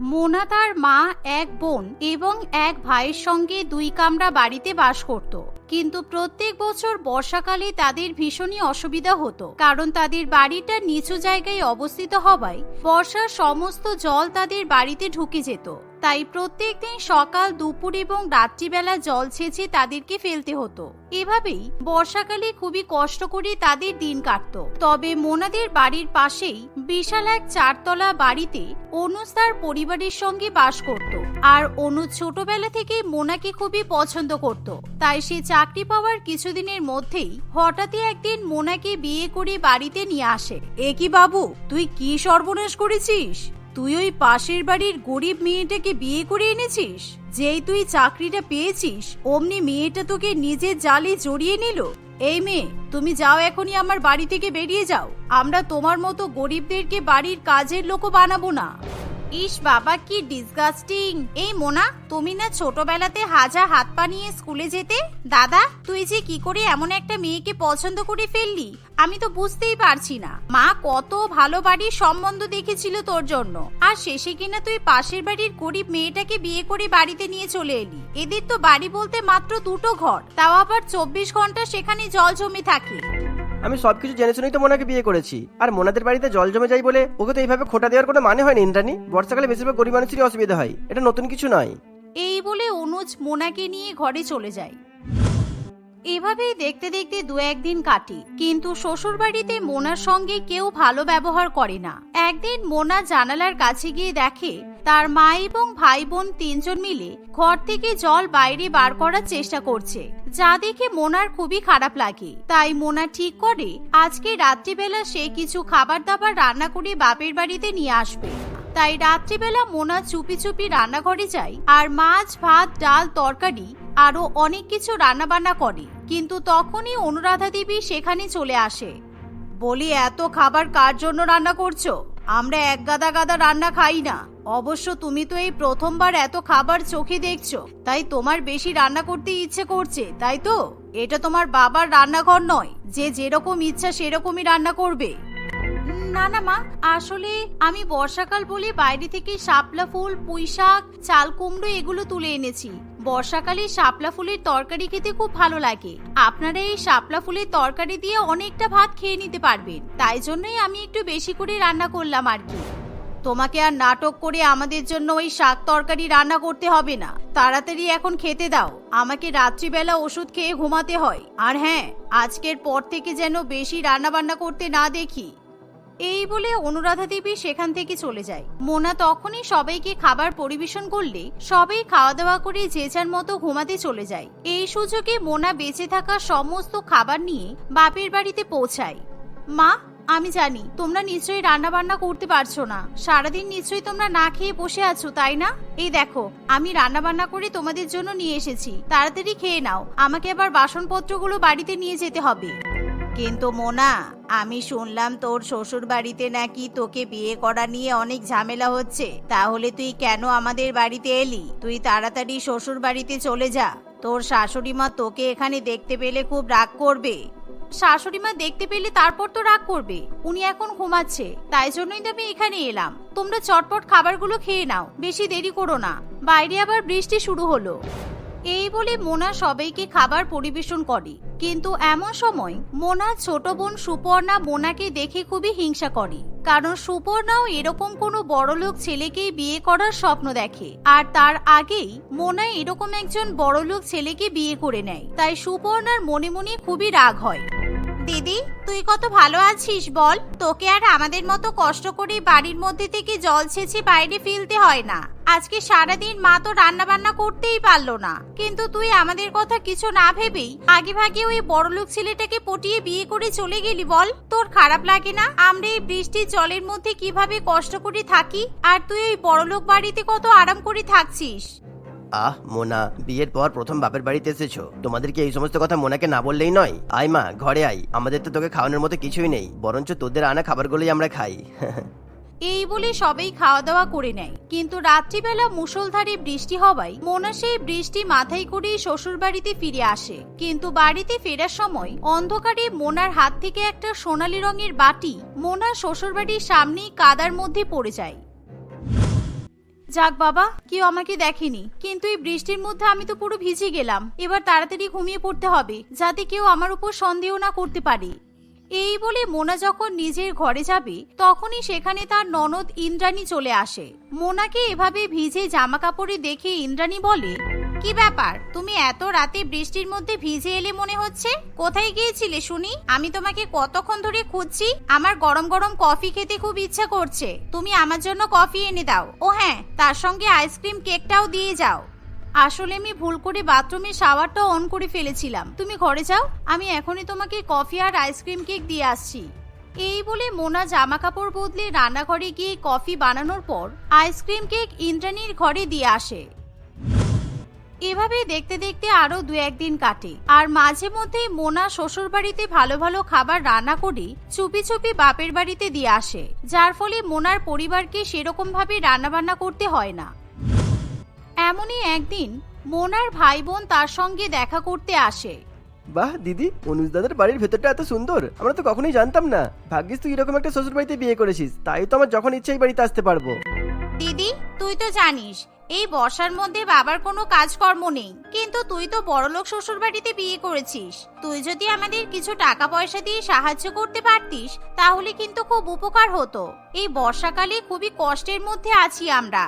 মোনা তার মা, এক বোন এবং এক ভাইয়ের সঙ্গে দুই কামরা বাড়িতে বাস করত। কিন্তু প্রত্যেক বছর বর্ষাকালে তাদের ভীষণই অসুবিধা হতো, কারণ তাদের বাড়িটা নিচু জায়গায় অবস্থিত হওয়ায় বর্ষার সমস্ত জল তাদের বাড়িতে ঢুকে যেত। তাই প্রত্যেক দিন সকাল, দুপুর এবং রাত্রিবেলা জল ছেঁচে তাদেরকে ফেলতে হতো। এভাবেই বর্ষাকালে খুবই কষ্ট করে তাদের দিন কাটত। তবে মোনাদের বাড়ির পাশেই বিশাল এক চারতলা বাড়িতে অনুজ তার পরিবারের সঙ্গে বাস করত। আর অনুজ ছোটবেলা থেকে মোনাকে খুবই পছন্দ করত। তাই সে চাকরি পাওয়ার কিছুদিনের মধ্যেই হঠাৎই একদিন মোনাকে বিয়ে করে বাড়িতে নিয়ে আসে। এ কি বাবু, তুই কি সর্বনাশ করেছিস? তুই ওই পাশের বাড়ির গরিব মেয়েটাকে বিয়ে করে এনেছিস? যেই তুই চাকরিটা পেয়েছিস, অমনি মেয়েটা তোকে নিজের জালে জড়িয়ে নিল। এই মেয়ে, তুমি যাও এখনই আমার বাড়ি থেকে বেরিয়ে যাও। আমরা তোমার মতো গরিবদেরকে বাড়ির কাজের লোকও বানাবো না। ইস বাবা, কি ডিসগাস্টিং এই মোনা, তুমি না ছোটবেলাতে হাজা হাত পা নিয়ে স্কুলে যেতে? দাদা, তুই যে কি করে এমন একটা মেয়েকে পছন্দ করে ফেললি? আমি তো বুঝতেই পারছি না। মা কত ভালো বাড়ির সম্বন্ধ দেখেছিল তোর জন্য। আর শেষে কিনা তুই পাশের বাড়ির গরিব মেয়েটাকে বিয়ে করে বাড়িতে নিয়ে চলে এলি। এদের তো বাড়ি বলতে মাত্র দুটো ঘর, তাও আবার চব্বিশ ঘণ্টা সেখানে জল জমে থাকে। আমি সবকিছু জেনে শুনেই তো মোনাকে বিয়ে করেছি। আর মোনাদের বাড়িতে জল জমে যাই বলে ওকে তো এইভাবে খোটা দেওয়ার কোনো মানে হয় না ইন্দ্রাণী। বর্ষাকালে বেশিরভাগ গরিব মানুষেরই অসুবিধা হয়। এটা নতুন কিছু নয়। এই বলে অনুজ মোনাকে নিয়ে ঘরে চলে যায়। এভাবেই দেখতে দেখতে দু একদিন কাটে। কিন্তু শ্বশুর বাড়িতে মোনার সঙ্গে কেউ ভালো ব্যবহার করে না। একদিন মোনা জানালার কাছে গিয়ে দেখে, তার মা এবং ভাই বোন তিনজন মিলে ঘর থেকে জল বাইরে বার করার চেষ্টা করছে। যা দেখে মোনার খুবই খারাপ লাগে। তাই মোনা ঠিক করে, আজকে রাত্রিবেলা সে কিছু খাবার দাবার রান্না করে বাপের বাড়িতে নিয়ে আসবে। তাই রাত্রিবেলা মোনা চুপি চুপি রান্নাঘরে যায় আর মাছ, ভাত, ডাল, তরকারি আরও অনেক কিছু রান্না বান্না করে। কিন্তু তখনই অনুরাধা দেবী সেখানে চলে আসে। বলি, এত খাবার কার জন্য রান্না করছ? আমরা এক গাদা গাদা রান্না খাই না। অবশ্য তুমি তো এই প্রথমবার এত খাবার চোখে দেখছ। তাই তোমার বেশি রান্না করতে ইচ্ছে করছে, তাই তো? এটা তোমার বাবার রান্নাঘর নয়। যে যেরকম ইচ্ছা সেরকমই রান্না করবে। না না মা, আসলে আমি বর্ষাকাল বলে বাইরে থেকে শাপলা ফুল পুঁই শাক চাল কুমড়ো এগুলো তুলে এনেছি। বর্ষাকালে শাপলা ফুলের তরকারি খেতে খুব ভালো লাগে। আপনারা এই শাপলা ফুলের তরকারি দিয়ে অনেকটা ভাত খেয়ে নিতে পারবেন। তাই জন্যই আমি একটু বেশি করে রান্না করলাম আর কি। তোমাকে আর নাটক করে আমাদের জন্য ওই শাক তরকারি রান্না করতে হবে না। তাড়াতাড়ি এখন খেতে দাও। আমাকে রাত্রিবেলা ওষুধ খেয়ে ঘুমাতে হয়। আর হ্যাঁ আজকের পর থেকে যেন বেশি রান্না বান্না করতে না দেখি। এই বলে অনুরাধা দেবী সেখান থেকে চলে যায়। মোনা তখনই সবাইকে খাবার পরিবেশন করলে সবাই খাওয়া দাওয়া করে যে যার মতো ঘুমাতে চলে যায়। এই সুযোগে মোনা বেঁচে থাকা সমস্ত খাবার নিয়ে বাপের বাড়িতে পৌঁছায়। মা আমি জানি, তোমরা নিশ্চয়ই রান্না বান্না করতে পারছ না। সারাদিন নিশ্চয়ই তোমরা না খেয়ে বসে আছো, তাই না? এই দেখো, আমি রান্না বান্না করে তোমাদের জন্য নিয়ে এসেছি। তাড়াতাড়ি খেয়ে নাও। আমাকে আবার বাসনপত্রগুলো বাড়িতে নিয়ে যেতে হবে। কিন্তু মোনা, আমি শুনলাম তোর শ্বশুর বাড়িতে নাকি তোকে বিয়ে করা নিয়ে অনেক ঝামেলা হচ্ছে। তাহলে তুই কেন আমাদের বাড়িতে এলি? তুই তাড়াতাড়ি শ্বশুর বাড়িতে চলে যা। তোর শাশুড়ি মা তোকে এখানে দেখতে পেলে খুব রাগ করবে। শাশুড়ি মা দেখতে পেলে তারপর তো রাগ করবে। উনি এখন ঘুমাচ্ছে, তাই জন্যই তো আমি এখানে এলাম। তোমরা চটপট খাবারগুলো খেয়ে নাও, বেশি দেরি করো না। বাইরে আবার বৃষ্টি শুরু হলো। এই বলে মোনা সবাইকে খাবার পরিবেশন করে। কিন্তু এমন সময় মোনা ছোট বোন সুপর্ণা মোনাকে দেখে খুবই হিংসা করে। কারণ সুপর্ণাও এরকম কোনো বড়লোক ছেলেকেই বিয়ে করার স্বপ্ন দেখে। আর তার আগেই মোনা এরকম একজন বড়লোক ছেলেকে বিয়ে করে নেয়। তাই সুপর্ণার মনে মনে খুবই রাগ হয়। দিদি, তুই কত ভালো আছিস বল। তোকে আর আমাদের মতো কষ্ট করে বাড়ির মধ্যে থেকে জল ছেঁচে বাইরে ফেলতে হয় না। আজকে সারাদিন মা তো রান্না বান্না করতেই পারল না। কিন্তু তুই আমাদের কথা কিছু না ভেবেই আগে ভাগে ওই বড়লোক ছেলেটাকে পটিয়ে বিয়ে করে চলে গেলি বল। তোর খারাপ লাগে না? আমরা এই বৃষ্টির জলের মধ্যে কীভাবে কষ্ট করে থাকি? আর তুই ওই বড়লোক বাড়িতে কত আরাম করে থাকছিস? আহ, মোনা, বিয়ের পর প্রথম বাপের বাড়িতে এসেছ। তোমাদেরকে এই সমস্ত কথা মোনাকে না বললেই নয়। আয় মা, ঘরে আয়। আমাদের তো তোকে খাওয়ানোর মতো কিছুই নেই। বরঞ্চ তোদের আনা খাবারগুলোই আমরা খাই। এই বলে সবাই খাওয়া দাওয়া করে নেয়। কিন্তু রাত্রিবেলা মুষলধারে বৃষ্টি হওয়ায় মোনা সেই বৃষ্টি মাথায় করেই শ্বশুর বাড়িতে ফিরে আসে। কিন্তু বাড়িতে ফেরার সময় অন্ধকারে মোনার হাত থেকে একটা সোনালি রঙের বাটি মোনা শ্বশুর বাড়ির সামনেই কাদার মধ্যে পড়ে যায়। যাক বাবা, কেউ আমাকে দেখেনি। কিন্তু এই বৃষ্টির মধ্যে আমি তো পুরো ভিজে গেলাম। এবার তাড়াতাড়ি ঘুমিয়ে পড়তে হবে, যাতে কেউ আমার উপর সন্দেহ না করতে পারে। এই বলে মোনা যখন নিজের ঘরে যাবে, তখনই সেখানে তার ননদ ইন্দ্রাণী চলে আসে। মোনাকে এভাবে ভিজে জামা কাপড়ে দেখে ইন্দ্রাণী বলে কি ব্যাপার? তুমি এত রাতে বৃষ্টির মধ্যে ভিজে এলে মনে হচ্ছে? কোথায় গিয়েছিলে, শুনি? আমি তোমাকে কতক্ষণ ধরে খুঁজছি? আমার গরম গরম কফি খেতে খুব ইচ্ছা করছে। তুমি আমার জন্য কফি এনে দাও। ও হ্যাঁ তার সঙ্গে আইসক্রিম কেকটাও দিয়ে যাও। আসলে আমি ভুল করে বাথরুমের শাওয়ারটা অন করে ফেলেছিলাম। তুমি ঘরে যাও, আমি এখনই তোমাকে কফি আর আইসক্রিম কেক দিয়ে আসছি। এই বলে মোনা জামা কাপড় বদলে রান্নাঘরে গিয়ে কফি বানানোর পর আইসক্রিম কেক ইন্দ্রাণীর ঘরে দিয়ে আসে। এভাবে দেখতে দেখতে আরও দু একদিন কাটে। আর মাঝে মধ্যে মোনা শ্বশুর বাড়িতে ভালো ভালো খাবার রান্না করে চুপি চুপি বাপের বাড়িতে দিয়ে আসে যার ফলে মোনার পরিবারকে সেরকম ভাবে রান্নাবান্না করতে হয় না। এমনই একদিন মোনার ভাই বোন তার সঙ্গে দেখা করতে আসে। বাহ দিদি অনুজ দাদার বাড়ির ভেতরটা এত সুন্দর আমরা তো কখনোই জানতাম না। ভাগ্যিস তুই এরকম একটা শ্বশুর বাড়িতে বিয়ে করেছিস তাই তো আমার যখন ইচ্ছে এই বাড়িতে আসতে পারব। দিদি তুই তো জানিস এই বর্ষার মধ্যে বাবার কোনো কাজকর্ম নেই। কিন্তু তুই তো বড়লোক শ্বশুর বাড়িতে বিয়ে করেছিস। তুই যদি আমাদের কিছু টাকা পয়সা দিয়ে সাহায্য করতে পারতিস, তাহলে কিন্তু খুব উপকার হতো। এই বর্ষাকালে খুবই কষ্টের মধ্যে আছি আমরা।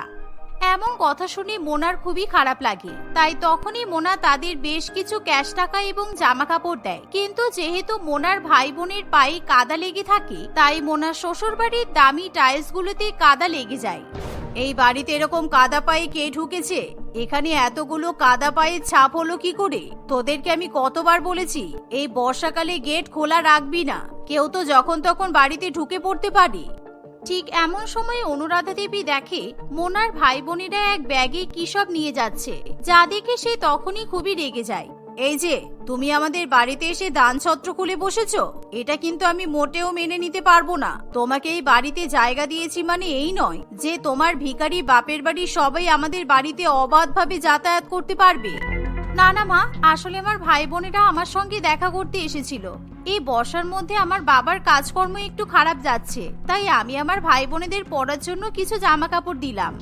এমন কথা শুনে মোনার খুবই খারাপ লাগে। তাই তখনই মোনা তাদের বেশ কিছু ক্যাশ টাকা এবং জামা কাপড় দেয়। কিন্তু যেহেতু মোনার ভাই বোনের পায়ে কাদা লেগে থাকে, তাই মোনার শ্বশুর বাড়ির দামি টাইলসগুলোতে কাদা লেগে যায়। এই বাড়িতে এরকম কাদা পায়ে কে ঢুকেছে? এখানে এতগুলো কাদা পায়ের ছাপ হলো কি করে? তোদেরকে আমি কতবার বলেছি, এই বর্ষাকালে গেট খোলা রাখবি না। কেউ তো যখন তখন বাড়িতে ঢুকে পড়তে পারি। ঠিক এমন সময় অনুরাধা দেবী দেখে, মোনার ভাই বোনেরা এক ব্যাগে কি সব নিয়ে যাচ্ছে। যা দেখে সে তখনই খুবই রেগে যায়। এই যে, তুমি আমাদের বাড়িতে এসে দান ছত্র খুলে বসেছো। এটা কিন্তু আমি মোটেও মেনে নিতে পারব না। তোমাকে এই বাড়িতে জায়গা দিয়েছি মানে এই নয় যে তোমার ভিখারি বাপের বাড়ি সবাই আমাদের বাড়িতে অবাধভাবে যাতায়াত করতে পারবে। না না, মা, আসলে আমার ভাই বোনেরা আমার সঙ্গে দেখা করতে এসেছিল। এই বর্ষার মধ্যে আমার বাবার কাজকর্ম একটু খারাপ যাচ্ছে, তাই আমি আমার ভাই বোনেদের পড়ার জন্য কিছু জামা কাপড় দিলাম।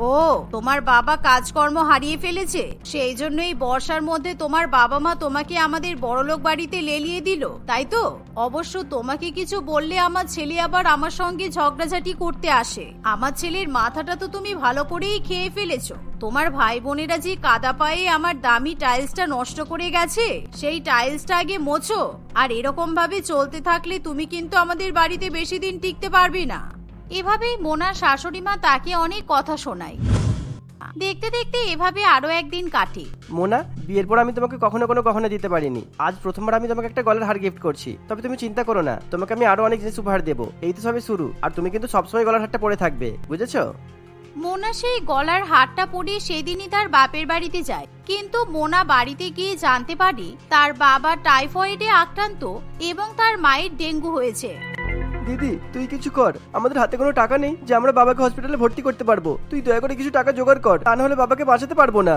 ও, তোমার বাবা কাজকর্ম হারিয়ে ফেলেছে। সেই জন্য এই বর্ষার মধ্যে তোমার বাবা মা তোমাকে আমাদের বড়লোক বাড়িতে লেলিয়ে দিল, তাই তো? অবশ্য তোমাকে কিছু বললে আমার ছেলে আবার আমার সঙ্গে ঝগড়াঝাটি করতে আসে। আমার ছেলের মাথাটা তো তুমি ভালো করেই খেয়ে ফেলেছো। তোমার ভাই বোনেরা যে কাদা পায়ে আমার দামি টাইলসটা নষ্ট করে গেছে, সেই টাইলসটা আগে মোছো। আর এরকম ভাবে চলতে থাকলে তুমি কিন্তু আমাদের বাড়িতে বেশি দিন টিকতে পারবে না। এভাবেই মোনার শাশুড়ি মা তাকে অনেক কথা শোনায়। দেখতে দেখতে এভাবে আরও একদিন কাটে। মোনা বিয়ের পর আমি তোমাকে কখনো কোনো কখনো দিতে পারিনি। আজ প্রথমবার আমি তোমাকে একটা গলার হার গিফট করছি। তবে তুমি চিন্তা করো না তোমাকে আমি আরও অনেক জিনিস উপহার দেবো। এই তো সবে শুরু আর তুমি কিন্তু সবসময় গলার হারটা পরে থাকবে বুঝেছ? মোনা সেই গলার হারটা পরিয়ে সেদিনই তার বাপের বাড়িতে যায়। কিন্তু মোনা বাড়িতে গিয়ে জানতে পারে তার বাবা টাইফয়েডে আক্রান্ত এবং তার মায়ের ডেঙ্গু হয়েছে। দিদি, তুই কিছু কর। আমাদের হাতে কোনো টাকা নেই যে আমরা বাবাকে হসপিটালে ভর্তি করতে পারব। তুই দয়া করে কিছু টাকা জোগাড় কর, তা না হলে বাবাকে বাঁচাতে পারব না।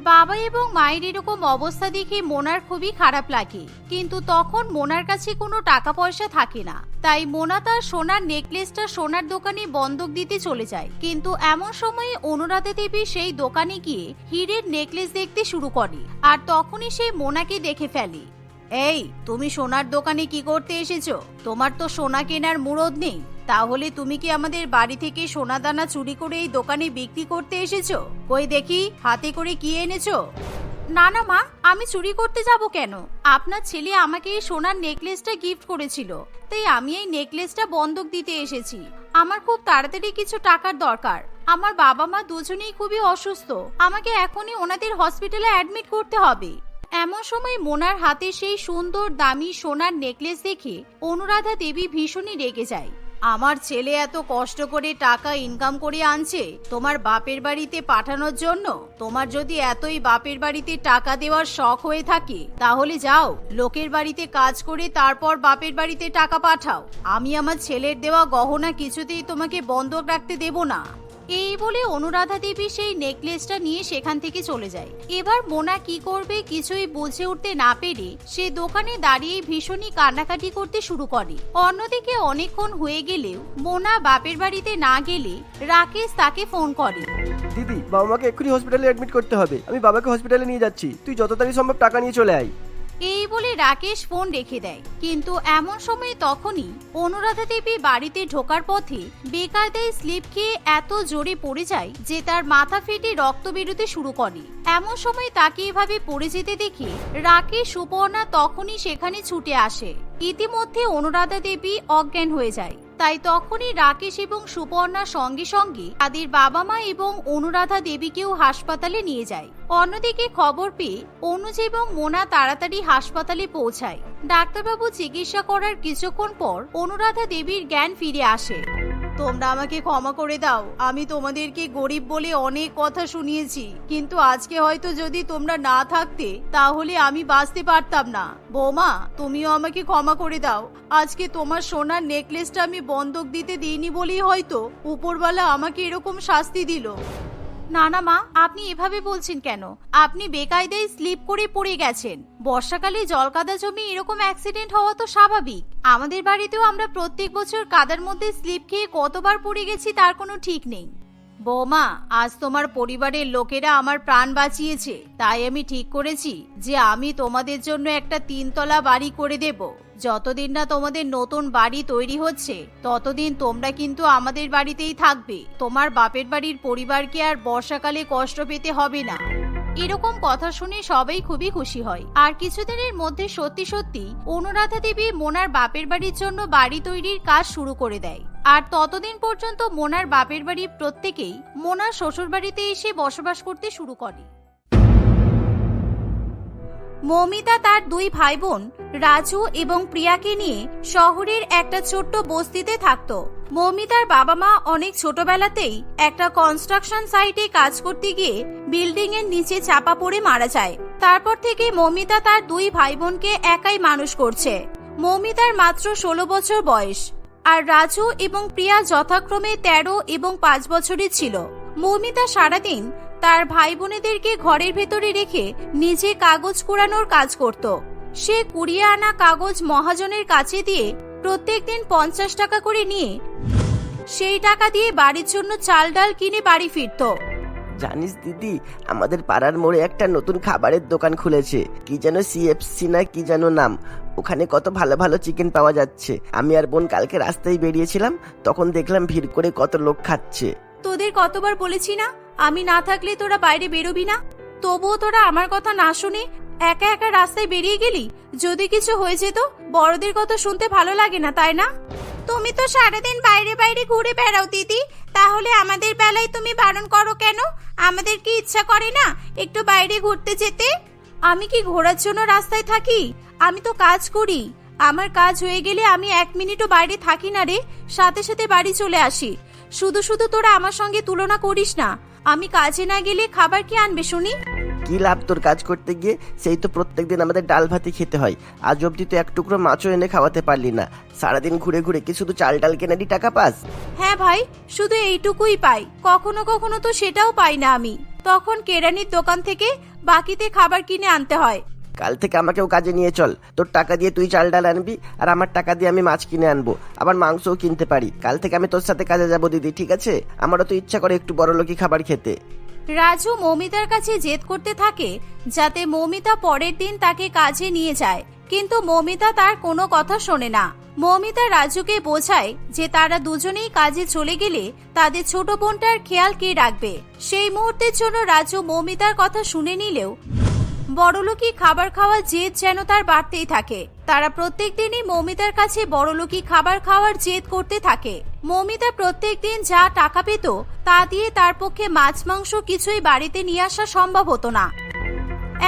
বাবা এবং মায়ের এরকম অবস্থা দেখে মোনার খুবই খারাপ লাগে। কিন্তু তখন মোনার কাছে কোনো টাকা পয়সা থাকে না। তাই মোনা তার সোনার নেকলেসটা সোনার দোকানে বন্ধক দিতে চলে যায়। কিন্তু এমন সময়ে অনুরাধা দেবী সেই দোকানে গিয়ে হীরের নেকলেস দেখতে শুরু করে। আর তখনই সে মোনাকে দেখে ফেলে। এই, তুমি সোনার দোকানে কি করতে এসেছ? তোমার তো সোনা কেনার মুরদ নেই। তাহলে তুমি কি আমাদের বাড়ি থেকে সোনা দানা চুরি করে এই দোকানে বিক্রি করতে এসেছ? কই দেখি, হাতে করে কি এনেছো? না না, মা, আমি চুরি করতে যাব কেন? আপনার ছেলে আমাকে এই সোনার নেকলেসটা গিফট করেছিল। তাই আমি এই নেকলেসটা বন্ধক দিতে এসেছি। আমার খুব তাড়াতাড়ি কিছু টাকার দরকার। আমার বাবা মা দুজনেই খুবই অসুস্থ। আমাকে এখনই ওনাদের হসপিটালে অ্যাডমিট করতে হবে। এমন সময় মোনার হাতে সেই সুন্দর দামি সোনার নেকলেস দেখে অনুরাধা দেবী ভীষণই রেগে যায়। আমার ছেলে এত কষ্ট করে টাকা ইনকাম করে আনছে, তোমার বাপের বাড়িতে পাঠানোর জন্য? তোমার যদি এতই বাপের বাড়িতে টাকা দেওয়ার শখ হয়ে থাকে, তাহলে যাও, লোকের বাড়িতে কাজ করে তারপর বাপের বাড়িতে টাকা পাঠাও। আমি আমার ছেলের দেওয়া গহনা কিছুতেই তোমাকে বন্ধক রাখতে দেব না। এই বলে অনুরাধা দেবী সেই নেকলেসটা নিয়ে সেখান থেকে চলে যায়। এবার মোনা কি করবে কিছুই বুঝে উঠতে না পেরে সে দোকানে দাঁড়িয়ে ভীষণই কান্নাকাটি করতে শুরু করে। অন্যদিকে অনেকক্ষণ হয়ে গেলেও মোনা বাপের বাড়িতে না গেলে রাকেশ তাকে ফোন করে। দিদি, বাবা মাকে এক্ষুনি হসপিটালে অ্যাডমিট করতে হবে। আমি বাবাকে হসপিটালে নিয়ে যাচ্ছি। তুই যত তাড়াতাড়ি সম্ভব টাকা নিয়ে চলে আয়। এই বলে রাকেশ ফোন রেখে দেয়। কিন্তু এমন সময় তখনই অনুরাধা দেবী বাড়িতে ঢোকার পথে বেকারদের স্লিপ খেয়ে এত জোরে পড়ে যায় যে তার মাথা ফেটে রক্ত বেরোতে শুরু করে। এমন সময় তাকে এভাবে পড়ে যেতে দেখে রাকেশ, সুপর্ণা তখনই সেখানে ছুটে আসে। ইতিমধ্যে অনুরাধা দেবী অজ্ঞান হয়ে যায়। তাই তখনই রাকেশ এবং সুপর্ণার সঙ্গে সঙ্গে তাদের বাবা মা এবং অনুরাধা দেবীকেও হাসপাতালে নিয়ে যায়। অন্যদিকে খবর পেয়ে অনুজ এবং মোনা তাড়াতাড়ি হাসপাতালে পৌঁছায়। ডাক্তারবাবু চিকিৎসা করার কিছুক্ষণ পর অনুরাধা দেবীর জ্ঞান ফিরে আসে। তোমরা আমাকে ক্ষমা করে দাও। আমি তোমাদেরকে গরিব বলে অনেক কথা শুনিয়েছি। কিন্তু আজকে হয়তো যদি তোমরা না থাকতে, তাহলে আমি বাঁচতে পারতাম না। বৌমা, তুমিও আমাকে ক্ষমা করে দাও। আজকে তোমার সোনার নেকলেসটা আমি বন্ধক দিতে দিইনি বলেই হয়তো উপরওয়ালা আমাকে এরকম শাস্তি দিল। না না, মা, আপনি এভাবে বলছেন কেন? আপনি বেকায়দায় স্লিপ করে পড়ে গেছেন। বর্ষাকালে জল কাদা জমে এরকম অ্যাক্সিডেন্ট হওয়া তো স্বাভাবিক। আমাদের বাড়িতেও আমরা প্রত্যেক বছর কাদার মধ্যে স্লিপ খেয়ে কতবার পড়ে গেছি তার কোনো ঠিক নেই। বৌমা, আজ তোমার পরিবারের লোকেরা আমার প্রাণ বাঁচিয়েছে। তাই আমি ঠিক করেছি যে আমি তোমাদের জন্য একটা তিনতলা বাড়ি করে দেব। যতদিন না তোমাদের নতুন বাড়ি তৈরি হচ্ছে, ততদিন তোমরা কিন্তু আমাদের বাড়িতেই থাকবে। তোমার বাপের বাড়ির পরিবারকে আর বর্ষাকালে কষ্ট পেতে হবে না। এরকম কথা শুনে সবাই খুবই খুশি হয়। আর কিছুদিনের মধ্যে সত্যি সত্যি অনুরাধা দেবী মোনার বাপের বাড়ির জন্য বাড়ি তৈরির কাজ শুরু করে দেয়। আর ততদিন পর্যন্ত মোনার বাপের বাড়ির প্রত্যেকেই মোনার শ্বশুর বাড়িতে এসে বসবাস করতে শুরু করে। মমিতা তার দুই ভাই বোন রাজু এবং প্রিয়াকে নিয়ে শহরের একটা ছোট্ট বস্তিতে থাকত। মমিতার বাবা মা অনেক ছোটবেলাতেই একটা কনস্ট্রাকশন সাইটে কাজ করতে গিয়ে বিল্ডিং এর নিচে চাপা পড়ে মারা যায়। তারপর থেকে মমিতা তার দুই ভাই বোনকে একাই মানুষ করছে। মমিতার মাত্র ষোলো বছর বয়স আর রাজু এবং প্রিয়া যথাক্রমে তেরো এবং পাঁচ বছরের ছিল। মৌমিতা সারাদিন তার ভাই বোনেদেরকে ঘরের ভেতরে রেখে নিজে কাগজ কুড়ানোর কাজ করত। সে কুড়িয়ে আনা কাগজ মহাজনের কাছে দিয়ে প্রত্যেক দিন পঞ্চাশ টাকা করে নিয়ে সেই টাকা দিয়ে বাড়ির জন্য চাল ডাল কিনে বাড়ি ফিরতো। জানিস দিদি আমাদের পাড়ার মোড়ে একটা নতুন খাবারের দোকান খুলেছে। কি যেন সিএফসি না কি যেন নাম। ওখানে কত ভালো ভালো চিকেন পাওয়া যাচ্ছে। আমি আর বোন কালকে রাস্তায় বেরিয়েছিলাম তখন দেখলাম ভিড় করে কত লোক খাচ্ছে। তোদের কতবার বলেছি না? আমি না থাকলে তোরা বাইরে বেরোবি না? তবুও তোরা আমার কথা না শুনে একা একা রাস্তায় বেরিয়ে গেলি? যদি কিছু হয়ে যেত, বড়দের কথা শুনতে ভালো লাগে না, তাই না? তুমি তো সারাদিন বাইরে বাইরে ঘুরে বেড়াও, দিদি। তাহলে আমাদের বেলায় তুমি বারণ করো কেন? আমাদের কি ইচ্ছা করে না একটু বাইরে ঘুরতে যেতে? আমি কি ঘোরার জন্য রাস্তায় থাকি? আমি তো কাজ করি। আমার কাজ হয়ে গেলে আমি এক মিনিটও বাইরে থাকি না রে। সাথে সাথে বাড়ি চলে আসি। শুধু শুধু তোরা আমার সঙ্গে তুলনা করিস না। আমি কাজে না গেলে খাবার কি আনবে শুনি? কি লাভ তোর কাজ করতে গিয়ে? সেই তো প্রত্যেক দিন আমাদের ডাল ভাতই খেতে হয়। আজ অব্দি তো এক টুকরো মাছও এনে খাওয়াতে পারলি না। সারাদিন ঘুরে ঘুরে কি শুধু চাল ডাল কেনারই টাকা পাস? হ্যাঁ ভাই শুধু এইটুকুই পাই। কখনো কখনো তো সেটাও পাই না আমি। তখন কেরানির দোকান থেকে বাকিতে খাবার কিনে আনতে হয়। কাল থেকে আমাকেও কাজে নিয়ে চল। তোর টাকা দিয়ে তুই চাল ডাল আনবি, আর আমার টাকা দিয়ে আমি মাছ কিনে আনব। আবার মাংসও কিনতে পারি। কাল থেকে আমি তোর সাথে কাজে যাব, দিদি, ঠিক আছে? আমারও তো ইচ্ছা করে একটু বড় লোকই খাবার খেতে। রাজু মৌমিতার কাছে জেদ করতে থাকে, যাতে মৌমিতা পরের দিন তাকে কাজে নিয়ে যায়। কিন্তু মৌমিতা তার কোনো কথা শোনে না। মৌমিতা রাজুকে বোঝায় যে তারা দুজনেই কাজে চলে গেলে তাদের ছোট বোনটার খেয়াল কে রাখবে। সেই মুহূর্তের জন্য রাজু মৌমিতার কথা শুনে নিলেও বড়লোকি খাবার খাওয়ার জেদ যেন তার বাড়তেই থাকে। তারা প্রত্যেক দিনই মৌমিতার কাছে বড়লোকি খাবার খাওয়ার জেদ করতে থাকে। মৌমিতা প্রত্যেক দিন যা টাকা পেত, তা দিয়ে তার পক্ষে মাছ, মাংস কিছুই বাড়িতে নিয়ে আসা সম্ভব হতো না।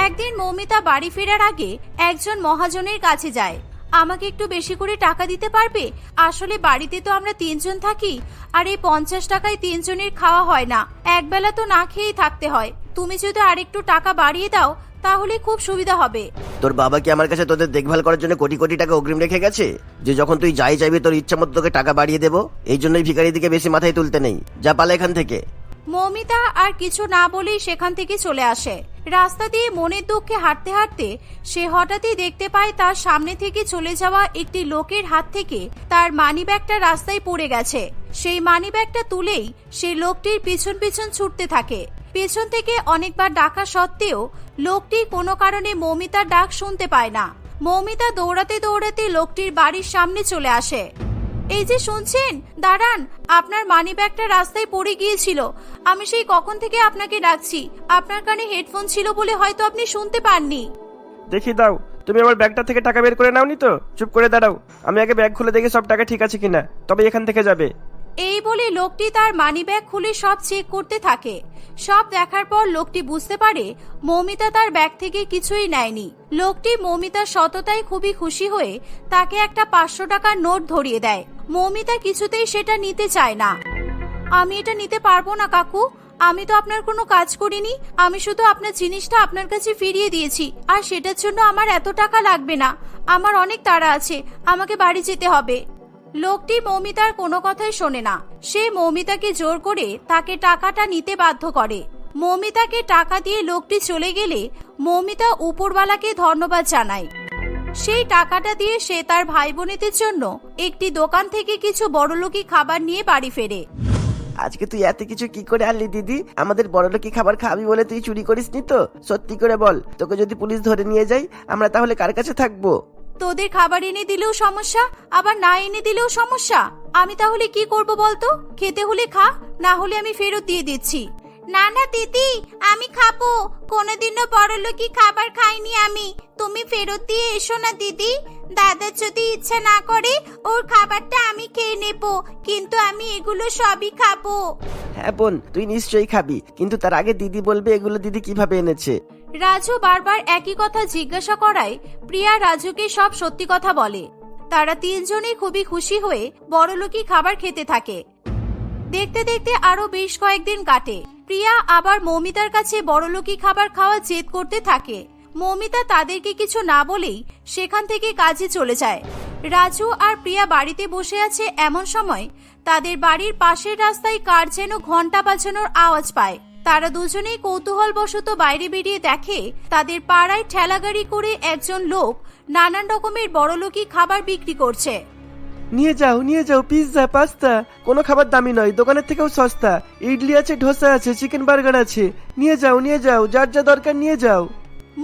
একদিন মৌমিতা বাড়ি ফেরার আগে একজন মহাজনের কাছে যায়। আমাকে একটু বেশি করে টাকা দিতে পারবে? আসলে বাড়িতে তো আমরা তিনজন থাকি, আর এই পঞ্চাশ টাকায় তিনজনের খাওয়া হয় না। একবেলা তো না খেয়েই থাকতে হয়। তুমি যদি আরেকটু টাকা বাড়িয়ে দাও তাহলে খুব সুবিধা হবে। তোর বাবা কি আমার কাছে তোদের দেখভাল করার জন্য কোটি কোটি টাকা অগ্রিম রেখে গেছে? যে যখন তুই যাই চাইবি তোর ইচ্ছা মতো তোকে টাকা বাড়িয়ে দেবো। এই জন্যই ভিখারি দিকে বেশি মাথায় তুলতে নেই। যা পালা এখান থেকে। মৌমিতা আর কিছু না বলেই সেখান থেকে চলে আসে। রাস্তা দিয়ে মনের দুঃখে হাঁটতে হাঁটতে সে হঠাৎই দেখতে পায় তার সামনে থেকে চলে যাওয়া একটি লোকের হাত থেকে তার মানিব্যাগটা রাস্তায় পড়ে গেছে। সেই মানিব্যাগটা তুলেই সেই লোকটির পিছন পিছন ছুটতে থাকে। পেছন থেকে অনেকবার ডাকা সত্ত্বেও লোকটি কোনো কারণে মৌমিতার ডাক শুনতে পায় না। মৌমিতা দৌড়াতে দৌড়াতে লোকটির বাড়ির সামনে চলে আসে। এই যে শুনছেন? দাঁড়ান, আপনার মানিব্যাগটা রাস্তায় পড়ে গিয়েছিল। আমি সেই কখন থেকে আপনাকে ডাকছি। আপনার কানে হেডফোন ছিল বলে হয়তো আপনি শুনতে পাননি। দেখি দাও, তুমি আমার ব্যাগটা থেকে টাকা বের করে নাওনি তো? চুপ করে দাঁড়াও। আমি আগে ব্যাগ খুলে দেখি সব টাকা ঠিক আছে কিনা, তবে এখান থেকে যাবে। এই বলে লোকটি তার মানিব্যাগ খুলে সব চেক করতে থাকে। সব দেখার পর লোকটি বুঝতে পারে মৌমিতা তার ব্যাগ থেকে কিছুই নেয়নি। লোকটি মৌমিতার সততায় খুবই খুশি হয়ে তাকে একটা পাঁচশো টাকার নোট ধরিয়ে দেয়। মৌমিতা কিছুতেই সেটা নিতে চায় না। আমি এটা নিতে পারব না, কাকু। আমি তো আপনার কোনো কাজ করিনি। আমি শুধু আপনার জিনিসটা আপনার কাছে ফিরিয়ে দিয়েছি। আর সেটার জন্য আমার এত টাকা লাগবে না। আমার অনেক তাড়া আছে। আমাকে বাড়ি যেতে হবে। লোকটি মৌমিতার কোনো কথাই শোনে না। সে মৌমিতাকে জোর করে তাকে টাকাটা নিতে বাধ্য করে। মৌমিতাকে টাকা দিয়ে লোকটি চলে গেলে মৌমিতা উপরওয়ালাকে ধন্যবাদ জানায়। সেই টাকাটা দিয়ে সে তার ভাই বোনেদের জন্য একটি দোকান থেকে কিছু বড়লোকি খাবার নিয়ে বাড়ি ফেরে। আজকে তুই এত কিছু কি করে আনলি দিদি? আমাদের বড় লোকি খাবার খাবি বলে তুই চুরি করিসনি তো? সত্যি করে বল, তোকে যদি পুলিশ ধরে নিয়ে যায় আমরা তাহলে কার কাছে থাকব? তোদের খাবার এনে দিলেও সমস্যা, আবার না এনে দিলেও সমস্যা। আমি তাহলে কি করব বলতো? খেতে হলে খা, না হলে আমি ফেরত দিয়ে দিচ্ছি। না না দিদি আমি খাব। কোনোদিনও বড় লোকই খাবার খাইনি আমি। তুমি ফেরত দিয়ে এসো না দিদি দাদা যদি ইচ্ছা না করে, ওর খাবারটা আমি খেয়ে নেব। কিন্তু আমি এগুলো সবই খাব। হ্যাঁ বোন, তুই নিশ্চয়ই খাবি। কিন্তু তার আগে দিদি বলবে এগুলো দিদি কীভাবে এনেছে। রাজু বারবার একই কথা জিজ্ঞাসা করায় প্রিয়া রাজুকে সব সত্যি কথা বলে। তারা তিনজনেই খুবই খুশি হয়ে বড়লোকি খাবার খেতে থাকে। দেখতে দেখতে আরও বেশ কয়েকদিন কাটে। প্রিয়া আবার মৌমিতার কাছে বড়লোকি খাবার খাওয়া জেদ করতে থাকে। মৌমিতা তাদেরকে কিছু না বলেই সেখান থেকে কাজে চলে যায়। রাজু আর প্রিয়া বাড়িতে বসে আছে এমন সময় তাদের বাড়ির পাশের রাস্তায় কার যেন ঘণ্টা বাজানোর আওয়াজ পায়। তারা দুজনেই কৌতূহল বশত বাইরে বেরিয়ে দেখে তাদের পাড়ায় ঠেলাগাড়ি করে একজন লোক নানান রকমের বড়লোকি খাবার বিক্রি করছে। নিয়ে যাও নিয়ে যাও পিৎজা পাস্তা কোনো খাবার দামি নয় দোকানের থেকেও সস্তা। ইডলি আছে ধোসা আছে চিকেন বার্গার আছে। নিয়ে যাও নিয়ে যাও যার যা দরকার নিয়ে যাও।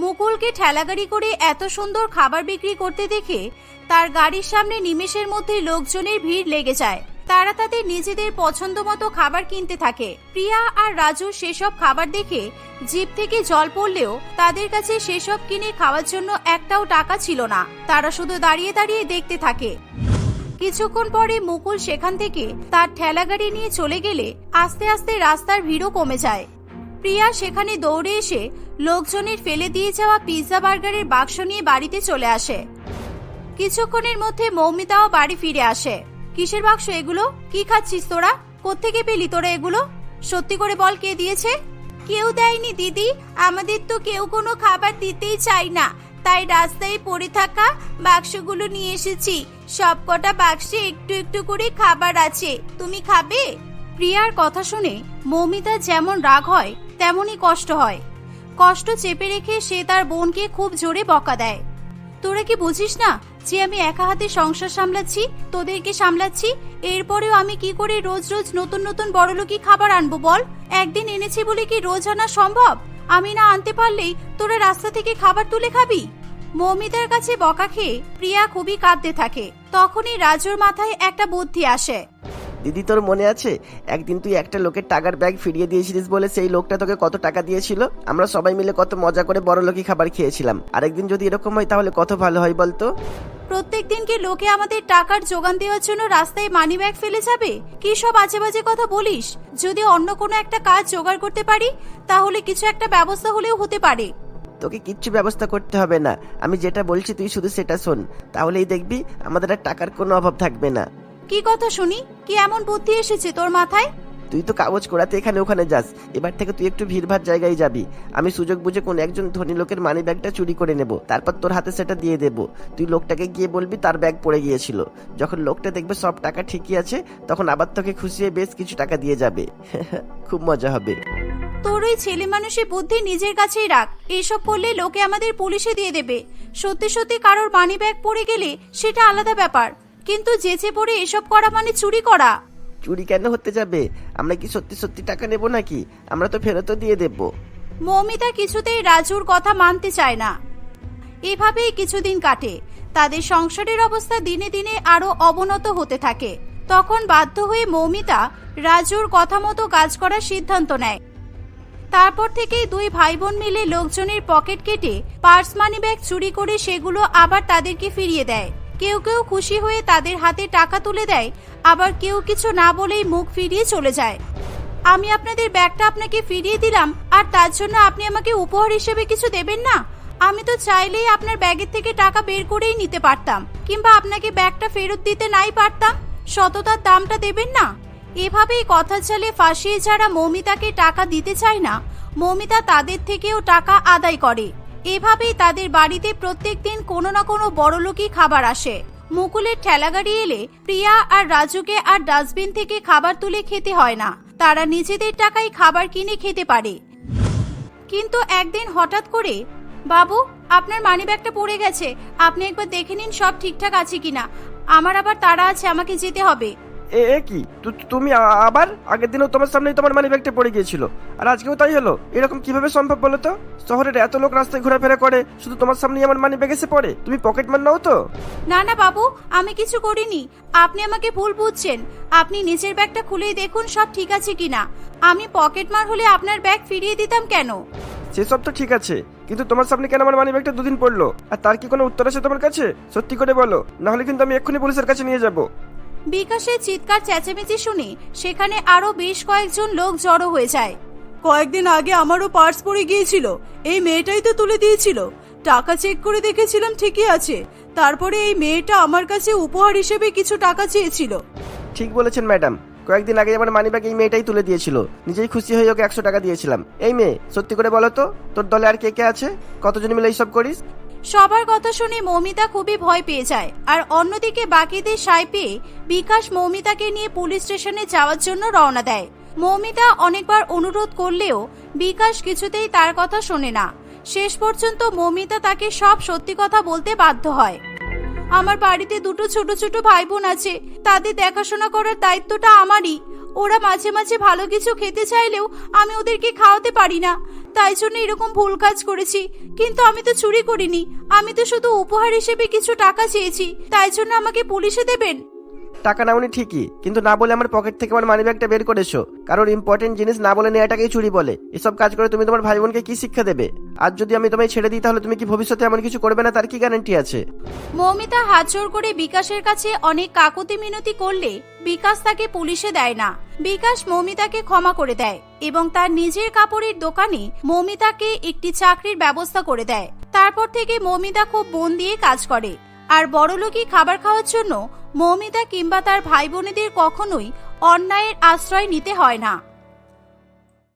মুকুলকে ঠেলাগাড়ি করে এত সুন্দর খাবার বিক্রি করতে দেখে তার গাড়ির সামনে নিমেষের মধ্যে লোকজনের ভিড় লেগে যায়। তারা তাদের নিজেদের পছন্দ মতো খাবার কিনতে থাকে। প্রিয়া আর রাজু সেসব খাবার দেখে জিপ থেকে জল পড়লেও তাদের কাছে সেসব কিনে খাওয়ার জন্য একটাও টাকা ছিল না। তারা শুধু দাঁড়িয়ে দাঁড়িয়ে দেখতে থাকে। কিছুক্ষণ পরে মুকুল সেখান থেকে তার ঠেলাগাড়ি নিয়ে চলে গেলে আস্তে আস্তে রাস্তার ভিড়ও কমে যায়। প্রিয়া সেখানে দৌড়ে এসে লোকজনের ফেলে দিয়ে যাওয়া পিৎজা বার্গারের বাক্স নিয়ে বাড়িতে চলে আসে। কিছুক্ষণের মধ্যে মৌমিতাও বাড়ি ফিরে আসে। কিসের বাক্স এগুলো? কি খাচ্ছিস তোরা? কোত্থেকে পেলি তোরা এগুলো? সত্যি করে বল কে দিয়েছে? কেউ দেয়নি, দিদি। আমাদের তো কেউ কোনো খাবার দিতেই চাই না। তাই রাস্তায় পড়ে থাকা বাক্সগুলো নিয়ে এসেছি। সবকটা বাক্সে একটু একটু করে খাবার আছে। তুমি খাবে? প্রিয়ার কথা শুনে মৌমিতা যেমন রাগ হয়, তেমনই কষ্ট হয়। কষ্ট চেপে রেখে সে তার বোনকে খুব জোরে বকা দেয়। তোরা কি বুঝিস না? যে আমি একা হাতে সংসার সামলাচ্ছি, তোদেরকে সামলাচ্ছি, এরপরেও আমি কি করে রোজ রোজ নতুন নতুন বড়লোকি খাবার আনব বল? একদিন এনেছি বলে কি রোজ আনা সম্ভব? আমি না আনতে পারলেই তোরা রাস্তা থেকে খাবার তুলে খাবি? মৌমিতার কাছে বকা খেয়ে প্রিয়া খুবই কাঁদতে থাকে। তখনই রাজুর মাথায় একটা বুদ্ধি আসে। দিদি তোর মনে আছে? একদিন তুই একটা লোকের টাকার ব্যাগ ফিরিয়ে দিয়েছিলিস বলে সেই লোকটা তোকে কত টাকা দিয়েছিল? আমরা সবাই মিলে কত মজা করে বড় লোকই খাবার খেয়েছিলাম। আরেকদিন যদি এরকম হয় তাহলে কত ভালো হয় বলতো? প্রত্যেক দিন কি লোকে আমাদের টাকার যোগান দেওয়ার জন্য রাস্তায় মানি ব্যাগ ফেলে যাবে? কি সব আজে বাজে কথা বলিস? যদি অন্য কোনো একটা কাজ জোগাড় করতে পারি তাহলে কিছু একটা ব্যবস্থা হলেও হতে পারে। তোকে কিচ্ছু ব্যবস্থা করতে হবে না। আমি যেটা বলছি তুই শুধু সেটা শোন। তাহলেই দেখবি আমাদের আর টাকার কোনো অভাব থাকবে না। কি কথা শুনি? কি এমন বুদ্ধি এসেছে তোর মাথায়? তুই তো কাগজ করাতে এখানে ওখানে যাস। এবার থেকে তুই একটু ভিড়ভাড় জায়গায় যাবি। আমি সুযোগ বুঝে কোন একজন ধনী লোকের মানি ব্যাগটা চুরি করে নেব। তারপর তোর হাতে সেটা দিয়ে দেব। তুই লোকটাকে গিয়ে বলবি তার ব্যাগ পড়ে গিয়েছিল। যখন লোকটা দেখবে সব টাকা ঠিকই আছে তখন আবার তোকে খুশি খুশিয়ে বেশ কিছু টাকা দিয়ে যাবে। খুব মজা হবে। তোর ওই ছেলে মানুষের বুদ্ধি নিজের কাছেই রাখ। এইসব করলে লোকে আমাদের পুলিশে দিয়ে দেবে। সত্যি সত্যি কারোর মানি ব্যাগ পড়ে গেলে সেটা আলাদা ব্যাপার। কিন্তু যেচে পড়ে এসব করা মানে চুরি করা। চুরি কেন হতে যাবে? আমরা কি সত্যি সত্যি টাকা নেব নাকি? আমরা তো ফেরতও দিয়ে দেব। মৌমিতা কিছুতেই রাজুর কথা মানতে চায় না। এভাবেই কিছুদিন কাটে। তাদের সংসারের অবস্থা দিনে দিনে আরও অবনত হতে থাকে। তখন বাধ্য হয়ে মৌমিতা রাজুর কথা মতো কাজ করার সিদ্ধান্ত নেয়। তারপর থেকেই দুই ভাই বোন মিলে লোকজনের পকেট কেটে পার্স মানি ব্যাগ চুরি করে সেগুলো আবার তাদেরকে ফিরিয়ে দেয়। কেউ কেউ খুশি হয়ে তাদের হাতে টাকা তুলে দেয়, আবার কেউ কিছু না বলেই মুখ ফিরিয়ে চলে যায়। আমি আপনাদের ব্যাগটা আপনাকে ফিরিয়ে দিলাম, আর তার জন্য আপনি আমাকে উপহার হিসেবে কিছু দেবেন না? আমি তো চাইলেই আপনার ব্যাগের থেকে টাকা বের করেই নিতে পারতাম, কিংবা আপনাকে ব্যাগটা ফেরত দিতে নাই পারতাম, সততার দামটা দেবেন না? এভাবেই কথা চালে ফাঁসিয়ে যারা মৌমিতাকে টাকা দিতে চায় না, মৌমিতা তাদের থেকেও টাকা আদায় করে। এভাবেই তাদের বাড়িতে প্রত্যেক দিন কোনো না কোনো বড়লোকই খাবার আসে। মুকুলের ঠেলাগাড়ি এলে প্রিয়া আর রাজুকে আর ডাস্টবিন থেকে খাবার তুলে খেতে হয় না। তারা নিজেদের টাকায় খাবার কিনে খেতে পারে। কিন্তু একদিন হঠাৎ করে, বাবু, আপনার মানিব্যাগটা পড়ে গেছে। আপনি একবার দেখে নিন সব ঠিকঠাক আছে কিনা। আমার আবার তারা আছে, আমাকে যেতে হবে। এ কি? তুমি আবার? আগের দিনও তোমার সামনেই তোমার মানি ব্যাগটা পড়ে গিয়েছিল। আর আজকেও তাই হলো? এরকম কীভাবে সম্ভব বলো তো? শহরের এত লোক রাস্তায় ঘোরাফেরা করে শুধু তোমার সামনেই আমার মানি ব্যাগ এসে পড়ে? তুমি পকেট মার নাও তো? না না বাবু আমি কিছু করিনি। আপনি আমাকে ভুল বুঝছেন। আপনি নিজের ব্যাগটা খুলেই দেখুন সব ঠিক আছে কিনা। আমি পকেট মার হলে আপনার ব্যাগ ফিরিয়ে দিতাম কেন? সেসব তো ঠিক আছে। কিন্তু তোমার সামনে কেন আমার মানি ব্যাগটা দুদিন পড়ল? আর তার কি কোনো উত্তর আছে তোমার কাছে? সত্যি করে বলো। না হলে কিন্তু আমি এক্ষুনি পুলিশের কাছে নিয়ে যাব। বিকাশের চিৎকার, চেঁচামেচি শুনে সেখানে আরও বেশ কয়েকজন লোক জড়ো হয়ে যায়। কয়েকদিন আগে আমারও পার্স পড়ে গিয়েছিল। এই মেয়েটাই তো তুলে দিয়েছিল। টাকা চেক করে দেখেছিলাম ঠিকই আছে। তারপরে এই মেয়েটা আমার কাছে উপহার হিসেবে কিছু টাকা চেয়েছিল। ঠিক বলেছেন, ম্যাডাম। কয়েকদিন আগে আমার মানি ব্যাগ এই মেয়েটাই তুলে দিয়েছিল। নিজেই খুশি হয়ে ওকে একশো টাকা দিয়েছিলাম। এই মেয়ে, সত্যি করে বলো তো, তোর দলে আর কে কে আছে? কতজন মিলে এইসব করিস? সবার কথা শুনে মৌমিতা খুবই ভয় পেয়ে যায়। আর অন্যদিকে বাকিদের সাই পেয়ে বিকাশ মৌমিতাকে নিয়ে পুলিশ স্টেশনে যাওয়ার জন্য রওনা দেয়। মৌমিতা অনেকবার অনুরোধ করলেও বিকাশ কিছুতেই তার কথা শোনে না। শেষ পর্যন্ত মৌমিতা তাকে সব সত্যি কথা বলতে বাধ্য হয়। আমার বাড়িতে দুটো ছোট ছোট ভাই বোন আছে। তাদের দেখাশোনা করার দায়িত্বটা আমারই। ওরা মাঝে মাঝে ভালো কিছু খেতে চাইলেও আমি ওদেরকে খাওয়াতে পারি না। তাই জন্য এরকম ভুল কাজ করেছি। কিন্তু আমি তো চুরি করিনি। আমি তো শুধু উপহার হিসেবে কিছু টাকা চেয়েছি। তাই জন্য আমাকে পুলিশে দেবেন? টাকা নাওনি ঠিকই, কিন্তু না বলে আমার পকেট থেকে আমার মানি ব্যাগটা বের করেছ কারোর ইম্পর্টেন্ট জিনিস না বলে নেওয়াটাকেই চুরি বলে। এসব কাজ করে তুমি তোমার ভাই বোনকে কি শিক্ষা দেবে? আর যদি আমি তোমায় ছেড়ে দিই, তাহলে তুমি কি ভবিষ্যতে এমন কিছু করবে না? তার কি গ্যারান্টি আছে? মৌমিতা হাত জোর করে বিকাশের কাছে অনেক কাকুতি মিনতি করলে বিকাশ তাকে পুলিশে দেয় না। বিকাশ মৌমিতাকে ক্ষমা করে দেয় এবং তার নিজের কাপড়ের দোকানে মৌমিতাকে একটি চাকরির ব্যবস্থা করে দেয়। তারপর থেকে মৌমিতা খুব মন দিয়ে কাজ করে। আর বড়লোকই খাবার খাওয়ার জন্য মৌমিতা কিংবা তার ভাই বোনেদের কখনোই অন্যায়ের আশ্রয় নিতে হয় না।